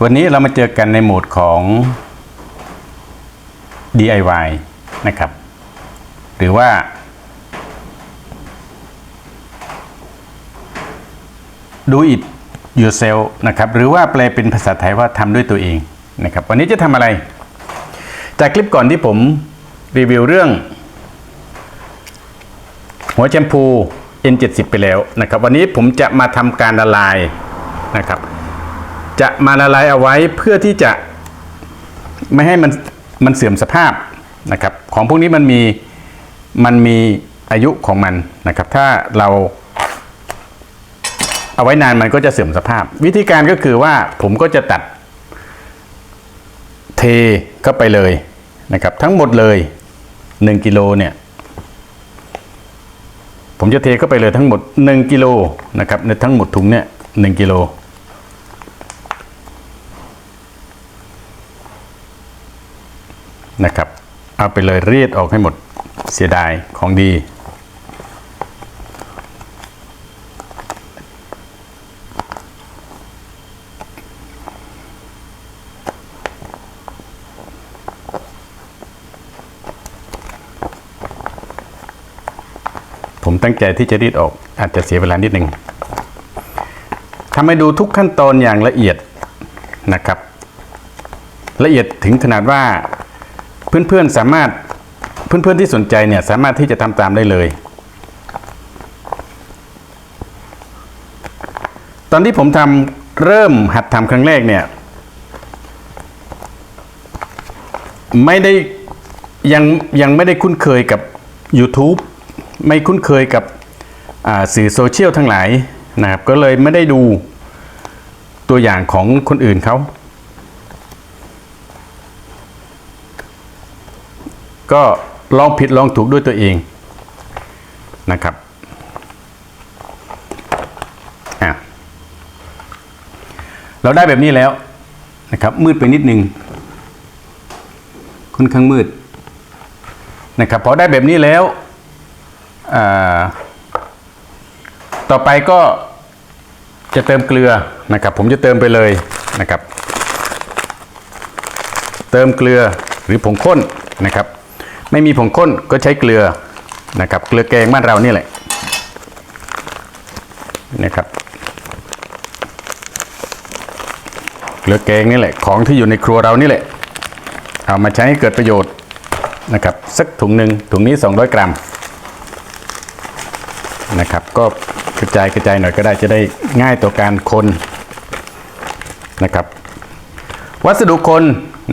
วันนี้เรามาเจอกันในโหมดของ DIY นะครับ หรือว่า do it yourself นะครับ หรือว่าแปลเป็นภาษาไทยว่าทำด้วยตัวเองนะครับ วันนี้จะทำอะไร จากคลิปก่อนที่ผมรีวิวเรื่อง หัวแชมพู N70 ไปแล้วนะครับ วันนี้ผมจะมาทำการละลายนะครับ จะมาละลายเอาไว้เพื่อที่จะไม่ให้มันมันเสื่อมสภาพนะครับ ของพวกนี้มันมีมันมีอายุของมันนะครับ ถ้าเราเอาไว้นานมันก็จะเสื่อมสภาพ วิธีการก็คือว่าผมก็จะตัด เทเข้าไปเลยนะครับ ทั้งหมดเลย 1กิโลเนี่ยผมจะเทเข้าไปเลยทั้งหมด 1กิโลนะครับในทั้งหมดถุงเนี่ย1กิโล นะครับ เอาไปเลยรีดออกให้หมดเสียดายของดี ผมตั้งใจที่จะรีดออกอาจจะเสียเวลานิดหนึ่งทำให้ดูทุกขั้นตอนอย่างละเอียดนะครับ ละเอียดถึงขนาดว่า เพื่อนๆสามารถเพื่อนๆที่สนใจเนี่ยสามารถที่จะทำตามได้เลย ตอนที่ผมทำเริ่มหัดทำครั้งแรกเนี่ย ไม่ได้ยังยังไม่ได้คุ้นเคยกับ YouTube ไม่คุ้นเคยกับสื่อโซเชียลทั้งหลายนะครับก็เลยไม่ได้ดูตัวอย่างของคนอื่นเขา ก็ลองผิดลองถูกด้วยตัวเองนะครับอะเราได้แบบนี้แล้วนะครับ มืดไปนิดนึงค่อนข้างมืดนะครับพอได้แบบนี้แล้วต่อไปก็จะเติมเกลือนะครับ ผมจะเติมไปเลยนะครับ เติมเกลือหรือผงข้นนะครับ ไม่มีผงข้นก็ใช้เกลือนะครับ เกลือแกงบ้านเรานี่แหละนะครับ เกลือแกงนี่แหละ ของที่อยู่ในครัวเรานี่แหละ เอามาใช้ให้เกิดประโยชน์นะครับ สักถุงหนึ่งถุงนี้ 200 กรัมนะครับ ก็กระจายกระจายหน่อยก็ได้จะได้ง่ายต่อการคนนะครับ วัสดุคน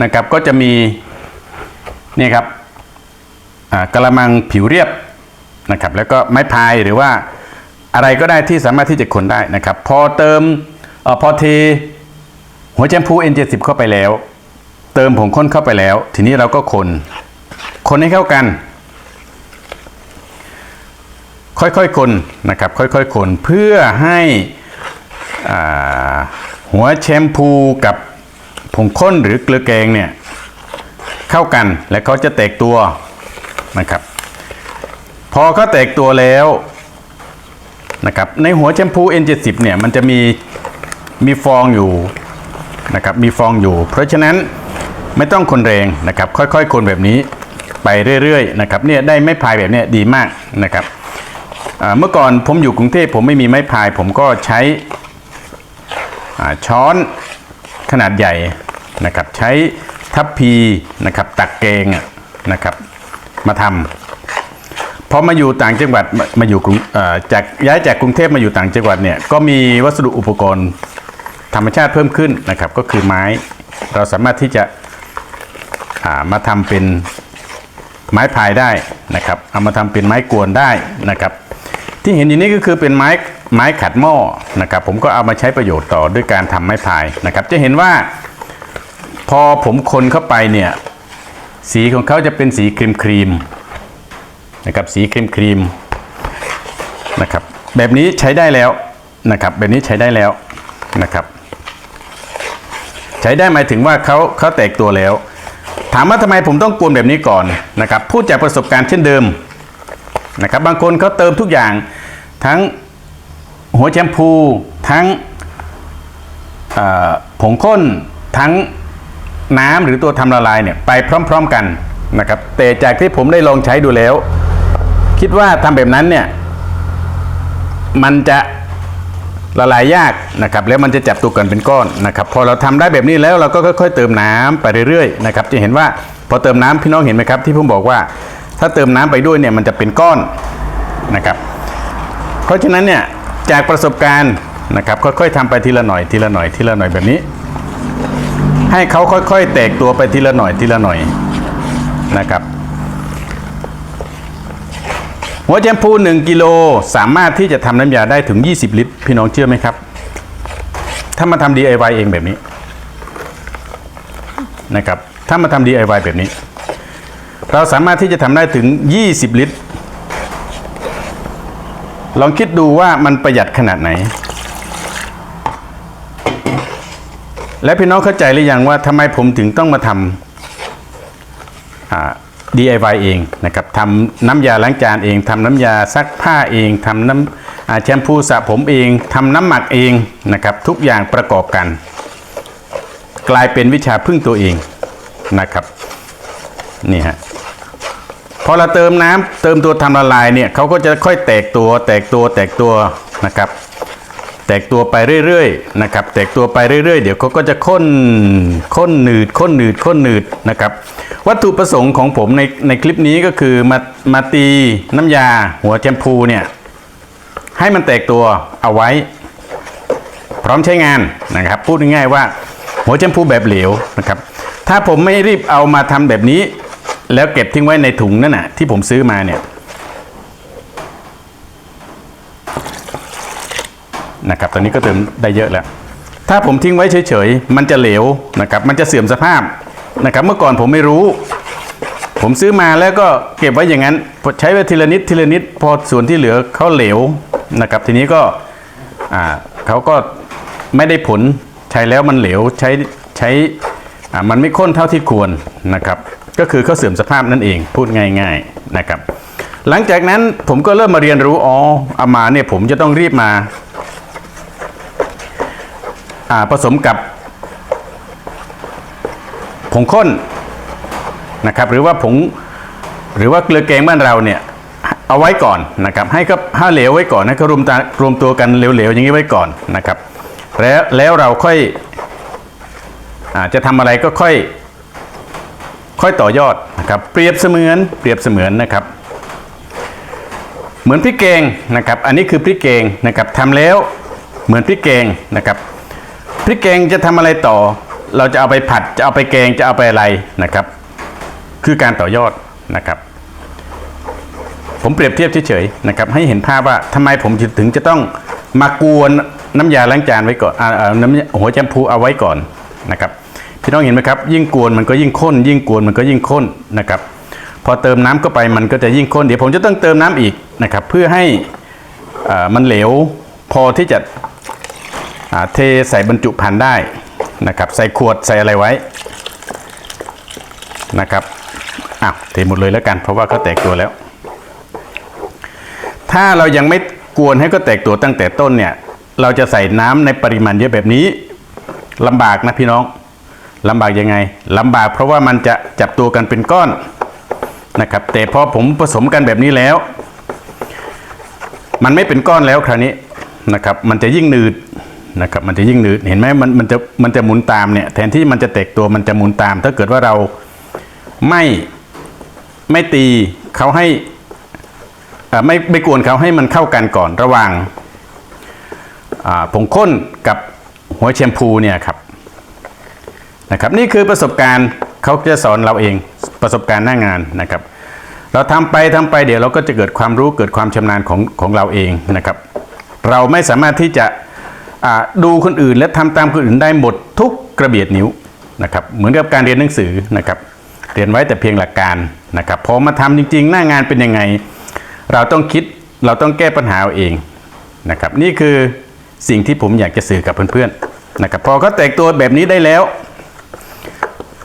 นะครับก็จะมีนี่ครับ กระมังผิวเรียบนะครับแล้วก็ไม้พายหรือว่าอะไรก็ได้ที่สามารถที่จะคนได้นะครับ พอเติมอพอเทหัวแชมพู N70 เข้าไปแล้ว เติมผงข้นเข้าไปแล้ว ทีนี้เราก็คน คนให้เข้ากัน ค่อยๆคนนะครับค่อยๆคนเพื่อให้หัวแชมพูกับผงข้นหรือเกลือแกงเนี่ยเข้ากันและเขาจะแตกตัว นะครับ พอเขาแตกตัวแล้วนะครับในหัวแชมพู N70 เนี่ยมันจะมีมีฟองอยู่นะครับมีฟองอยู่ เพราะฉะนั้นไม่ต้องคนแรงนะครับ ค่อยๆ คนแบบนี้ไปเรื่อยๆนะครับเนี่ยได้ไม้พายแบบเนี้ยดีมากนะครับเมื่อก่อนผมอยู่กรุงเทพผมไม่มีไม้พาย ผมก็ใช้ช้อนขนาดใหญ่นะครับ ใช้ทัพพีนะครับตักแกงนะครับ มาทำพอมาอยู่ต่างจังหวัดมามาอยู่กรุงจากย้ายจากกรุงเทพมาอยู่ต่างจังหวัดเนี่ยก็มีวัสดุอุปกรณ์ธรรมชาติเพิ่มขึ้นนะครับ ก็คือไม้เราสามารถที่จะามาทำเป็นไม้พายได้นะครับ เอามาทำเป็นไม้กวนได้นะครับ ที่เห็นอยู่นี้ก็คือเป็นไม้ไม้ขัดหม้อนะครับ ผมก็เอามาใช้ประโยชน์ต่อด้วยการทำไม้พายนะครับ จะเห็นว่าพอผมคนเข้าไปเนี่ย สีของเขาจะเป็นสีครีมครีมนะครับสีครีมครีมนะครับแบบนี้ใช้ได้แล้วนะครับแบบนี้ใช้ได้แล้วนะครับ ใช้ได้หมายถึงว่าเขาเขาแตกตัวแล้ว ถามว่าทำไมผมต้องกวนแบบนี้ก่อนนะครับพูดจากประสบการณ์เช่นเดิมนะครับบางคนเขาเติมทุกอย่าง ทั้งหัวแชมพูทั้งผงข้นทั้ง น้ำหรือตัวทำละลายเนี่ยไปพร้อม ๆกันนะครับแต่จากที่ผมได้ลองใช้ดูแล้ว คิดว่าทำแบบนั้นเนี่ยมันจะละลายยากนะครับแล้วมันจะจับตัวกันเป็นก้อนนะครับพอเราทำได้แบบนี้แล้วเราก็ค่อยๆเติมน้ำไปเรื่อยๆนะครับจะเห็นว่าพอเติมน้ำพี่น้องเห็นไหมครับที่ผมบอกว่า ถ้าเติมน้ำไปด้วยเนี่ยมันจะเป็นก้อนนะครับ เพราะฉะนั้นเนี่ยจากประสบการณ์นะครับค่อยๆทำไปทีละหน่อยทีละหน่อยทีละหน่อยแบบนี้ ให้เขาค่อยๆ แตกตัวไปทีละหน่อยทีละหน่อยนะครับ หัวแชมพู1กิโลสามารถที่จะทำน้ำยาได้ถึง 20 ลิตร พี่น้องเชื่อไหมครับ ถ้ามาทำ DIY เองแบบนี้นะครับ ถ้ามาทำ DIY แบบนี้ เราสามารถที่จะทำได้ถึง 20 ลิตร ลองคิดดูว่ามันประหยัดขนาดไหน และพี่น้องเข้าใจหรือยังว่าทำไมผมถึงต้องมาทำ DIY เองนะครับทำน้ำยาล้างจานเองทำน้ำยาซักผ้าเองทำน้ำแชมพูสระผมเองทำน้ำหมักเองนะครับทุกอย่างประกอบกัน กลายเป็นวิชาพึ่งตัวเองนะครับนี่ฮะพอเราเติมน้ำเติมตัวทำละลายเนี่ยเขาก็จะค่อยแตกตัวแตกตัวแตกตัวนะครับ แตกตัวไปเรื่อยๆนะครับ แตกตัวไปเรื่อยๆ เดี๋ยวเขาก็จะข้นข้นหนืดข้นหนืดข้นหนืดนะครับ วัตถุประสงค์ของผมในในคลิปนี้ก็คือมามาตีน้ำยาหัวแชมพูเนี่ยให้มันแตกตัวเอาไว้ พร้อมใช้งานนะครับ พูดง่ายๆว่า หัวแชมพูแบบเหลวนะครับ ถ้าผมไม่รีบเอามาทำแบบนี้ แล้วเก็บทิ้งไว้ในถุงนั่นน่ะที่ผมซื้อมาเนี่ย นะครับตอนนี้ก็เติมได้เยอะแล้ว ถ้าผมทิ้งไว้เฉยๆ มันจะเหลวนะครับมันจะเสื่อมสภาพนะครับเมื่อก่อนผมไม่รู้ ผมซื้อมาแล้วก็เก็บไว้อย่างนั้น ใช้ไปทีละนิดทีละนิดพอส่วนที่เหลือเขาเหลวนะครับทีนี้ก็เขาก็ไม่ได้ผลใช้แล้วมันเหลวใช้ใช้มันไม่ข้นเท่าที่ควรนะครับ ก็คือเขาเสื่อมสภาพนั่นเองพูดง่าย ๆนะครับ หลังจากนั้นผมก็เริ่มมาเรียนรู้อ๋อเอามาเนี่ยผมจะต้องรีบมา ผสมกับผงข้นนะครับ หรือว่าผงหรือว่าเกลือแกงบ้านเราเนี่ยเอาไว้ก่อนนะครับ ให้ก็ห้าเหลวไว้ก่อนให้เขารวมตารวมตัวกันเหลวๆอย่างนี้ไว้ก่อนนะครับ แล้วแล้วเราค่อยอาจะทำอะไรก็ค่อย ค่อยต่อยอดนะครับเปรียบเสมือนเปรียบเสมือนนะครับ เหมือนพริกแกงนะครับ อันนี้คือพริกแกงนะครับทำแล้วเหมือนพริกแกงนะครับ พริกแกงจะทำอะไรต่อ เราจะเอาไปผัดจะเอาไปแกงจะเอาไปอะไรนะครับ คือการต่อยอดนะครับ ผมเปรียบเทียบเฉยๆนะครับ ให้เห็นภาพว่าทำไมผมถึงจะต้องมากวนน้ำยาล้างจานไว้ก่อนอาอาน้ำหัวแชมพูเอาไว้ก่อนนะครับพี่น้องเห็นไหมครับ ยิ่งกวนมันก็ยิ่งข้น ยิ่งกวนมันก็ยิ่งข้นนะครับ พอเติมน้ำเข้าไปมันก็จะยิ่งข้นเดี๋ยวผมจะต้องเติมน้ำอีกนะครับ เพื่อให้อ่ามันเหลวพอที่จะ เทใส่บรรจุภัณฑ์ได้นะครับใส่ขวดใส่อะไรไว้นะครับอ้าวเทหมดเลยแล้วกัน เพราะว่าเขาแตกตัวแล้ว ถ้าเรายังไม่กวนให้ก็แตกตัวตั้งแต่ต้นเนี่ยเราจะใส่น้ำในปริมาณเยอะแบบนี้ลำบากนะพี่น้องลำบากยังไงลำบากเพราะว่ามันจะจับตัวกันเป็นก้อนนะครับ แต่พอผมผสมกันแบบนี้แล้ว มันไม่เป็นก้อนแล้วคราวนี้นะครับ มันจะยิ่งหนืด นะครับมันจะยิ่งหนืดเห็นไหมมันมันจะมันจะหมุนตามเนี่ยแทนที่มันจะแตกตัวมันจะหมุนตาม ถ้าเกิดว่าเราไม่ไม่ตีเขาให้อ่าไม่ไม่กวนเขาให้มันเข้ากันก่อนระหว่างอ่าผงข้นกับหัวแชมพูเนี่ยครับนะครับนี่คือประสบการณ์เขาจะสอนเราเองประสบการณ์หน้างานนะครับ เราทำไปทำไปเดี๋ยวเราก็จะเกิดความรู้เกิดความชำนาญของของเราเองนะครับ เราไม่สามารถที่จะ ดูคนอื่นและทำตามคนอื่นได้หมดทุกกระเบียดนิ้วนะครับเหมือนกับการเรียนหนังสือนะครับเรียนไว้แต่เพียงหลักการนะครับพอมาทำจริง ๆ หน้างานเป็นยังไง เราต้องคิดเราต้องแก้ปัญหาเอาเองนะครับนี่คือสิ่งที่ผมอยากจะสื่อกับเพื่อนๆนะครับพอเขาแตกตัวแบบนี้ได้แล้ว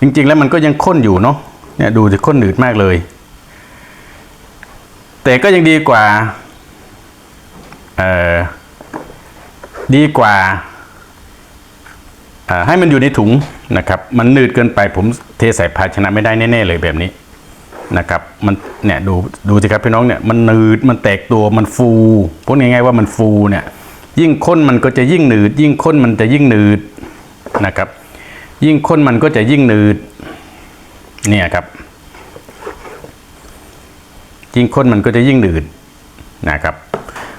จริงๆแล้วมันก็ยังข้นอยู่เนาะเนี่ยดูจะข้นหนืดมากเลย แต่ก็ยังดีกว่าเอ่อ ดีกว่าให้มันอยู่ในถุงนะครับ มันหนืดเกินไปผมเทใส่ภาชนะไม่ได้แน่ๆเลยแบบนี้นะครับ มันเนี่ยดูดูสิครับพี่น้องเนี่ยมันหนืดมันแตกตัวมันฟูพูดง่ายๆว่ามันฟูเนี่ยยิ่งข้นมันก็จะยิ่งหนืด ยิ่งข้นมันจะยิ่งหนืดนะครับ ยิ่งข้นมันก็จะยิ่งหนืดเนี่ยครับ ยิ่งข้นมันก็จะยิ่งหนืดนะครับ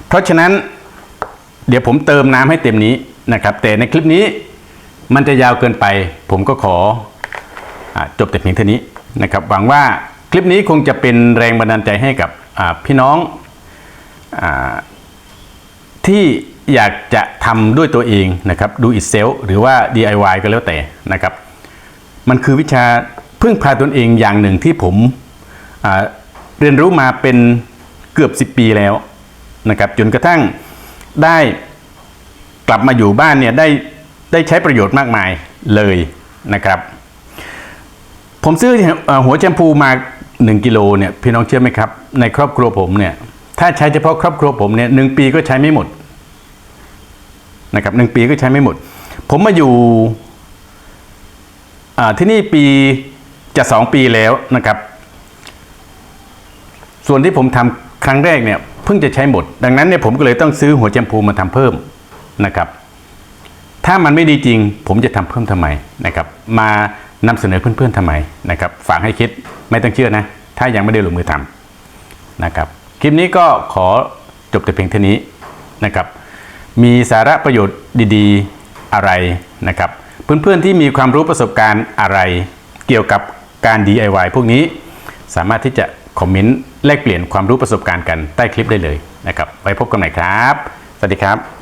เพราะฉะนั้น เดี๋ยวผมเติมน้ำให้เต็มนี้นะครับ แต่ในคลิปนี้มันจะยาวเกินไป ผมก็ขออจบแต่เพียงเท่านี้นะครับหวังว่าคลิปนี้คงจะเป็นแรงบันดาลใจให้กับพี่น้องอที่อยากจะทำด้วยตัวเองนะครับ do it self หรือว่า DIY ก็แล้วแต่นะครับ มันคือวิชาพึ่งพาตนเองอย่างหนึ่งที่ผมเรียนรู้มาเป็นเกือบ 10 ปีแล้วนะครับจนกระทั่ง ได้กลับมาอยู่บ้านเนี่ยได้ได้ใช้ประโยชน์มากมายเลยนะครับ ผมซื้อหัวแชมพูมา 1 กิโลเนี่ยพี่น้องเชื่อไหมครับ ในครอบครัวผมเนี่ยถ้าใช้เฉพาะครอบครัวผมเนี่ยหนึ่งปีก็ใช้ไม่หมดนะครับหนึ่งปีก็ใช้ไม่หมด ผมมาอยู่ที่นี่ปีจะสองปีแล้วนะครับ ส่วนที่ผมทำครั้งแรกเนี่ย เพิ่งจะใช้หมด ดังนั้นเนี่ยผมก็เลยต้องซื้อหัวแชมพูมาทำเพิ่มนะครับ ถ้ามันไม่ดีจริง ผมจะทำเพิ่มทำไมนะครับ มานำเสนอเพื่อนๆทำไมนะครับ ฝากให้คิดไม่ต้องเชื่อนะ ถ้ายังไม่ได้ลงมือทำนะครับ คลิปนี้ก็ขอจบแต่เพียงเท่านี้นะครับ มีสาระประโยชน์ดีๆอะไรนะครับ เพื่อนๆที่มีความรู้ประสบการณ์อะไร เกี่ยวกับการ DIY พวกนี้ สามารถที่จะคอมเมนต์ แลกเปลี่ยนความรู้ประสบการณ์กันใต้คลิปได้เลยนะครับไว้พบกันใหม่ครับ สวัสดีครับ